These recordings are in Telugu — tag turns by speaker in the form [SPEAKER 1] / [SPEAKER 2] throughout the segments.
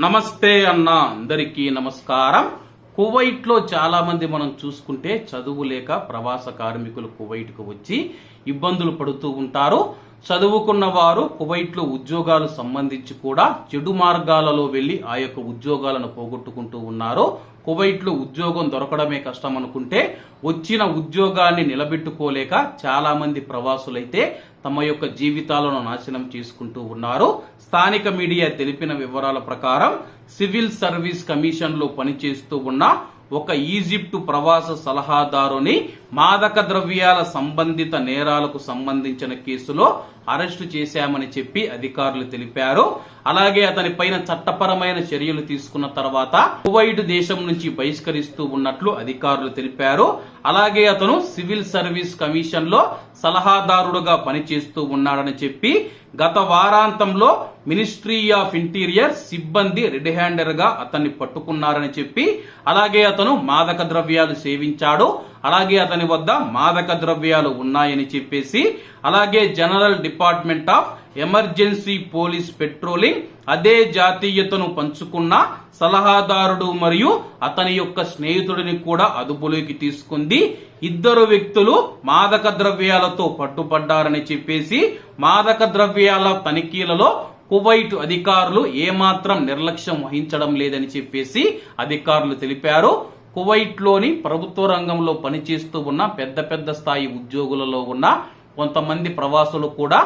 [SPEAKER 1] నమస్తే అన్న అందరికీ నమస్కారం. కువైట్లో చాలా మంది మనం చూసుకుంటే చదువు లేక ప్రవాస కార్మికులు కువైట్కు వచ్చి ఇబ్బందులు పడుతూ ఉంటారు. చదువుకున్న వారు కువైట్లో ఉద్యోగాలు సంబంధించి కూడా చెడు మార్గాలలో వెళ్ళి ఆ యొక్క ఉద్యోగాలను పోగొట్టుకుంటూ ఉన్నారు కువైట్లో ఉద్యోగం దొరకడమే కష్టం అనుకుంటే వచ్చిన ఉద్యోగాన్ని నిలబెట్టుకోలేక చాలా మంది ప్రవాసులైతే తమ యొక్క జీవితాలను నాశనం చేసుకుంటూ ఉన్నారు స్థానిక మీడియా తెలిపిన వివరాల ప్రకారం సివిల్ సర్వీస్ కమిషన్లో పనిచేస్తూ ఉన్న ఒక ఈజిప్టు ప్రవాస సలహాదారుని మాదక ద్రవ్యాల సంబంధిత నేరాలకు సంబంధించిన కేసులో అరెస్టు చేశామని చెప్పి అధికారులు తెలిపారు. అలాగే అతని పైన చట్టపరమైన చర్యలు తీసుకున్న తర్వాత కువైట్ దేశం నుంచి బహిష్కరిస్తూ ఉన్నట్లు అధికారులు తెలిపారు. అలాగే అతను సివిల్ సర్వీస్ కమిషన్లో సలహాదారుడుగా పనిచేస్తూ ఉన్నాడని చెప్పి గత వారాంతంలో మినిస్ట్రీ ఆఫ్ ఇంటీరియర్ సిబ్బంది రెడ్ హ్యాండర్గా అతన్ని పట్టుకున్నారని చెప్పి అలాగే అతను మాదక ద్రవ్యాలు సేవించాడు. అలాగే అతని వద్ద మాదక ద్రవ్యాలు ఉన్నాయని చెప్పేసి అలాగే general department of emergency police patrolling అదే జాతీయతను పంచుకున్న సలహాదారుడు మరియు అతని యొక్క స్నేహితుడిని కూడా అదుపులోకి తీసుకుంది. ఇద్దరు వ్యక్తులు మాదక ద్రవ్యాలతో పట్టుపడ్డారని చెప్పేసి మాదక ద్రవ్యాల తనిఖీలలో కువైట్ అధికారులు ఏమాత్రం నిర్లక్ష్యం వహించడం లేదని చెప్పేసి అధికారులు తెలిపారు. కువైట్లోని ప్రభుత్వ రంగంలో పనిచేస్తూ ఉన్న పెద్ద పెద్ద స్థాయి ఉద్యోగులలో ఉన్న కొంతమంది ప్రవాసులు కూడా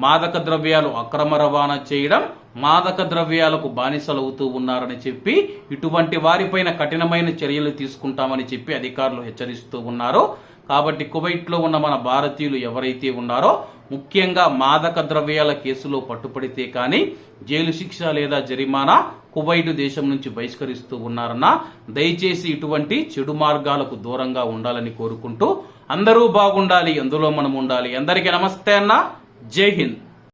[SPEAKER 1] మాదక ద్రవ్యాలు అక్రమ రవాణా చేయడం మాదక ద్రవ్యాలకు బానిసలవుతూ ఉన్నారని చెప్పి ఇటువంటి వారిపైన కఠినమైన చర్యలు తీసుకుంటామని చెప్పి అధికారులు హెచ్చరిస్తూ ఉన్నారు. కాబట్టి కువైట్లో ఉన్న మన భారతీయులు ఎవరైతే ఉన్నారో ముఖ్యంగా మాదక ద్రవ్యాల కేసులో పట్టుపడితే కానీ జైలు శిక్ష లేదా జరిమానా కువైట్ దేశం నుంచి బహిష్కరిస్తూ ఉన్నారన్న దయచేసి ఇటువంటి చెడు మార్గాలకు దూరంగా ఉండాలని కోరుకుంటూ అందరూ బాగుండాలి అందులో మనం ఉండాలి. అందరికీ నమస్తే అన్న. జై హింద్.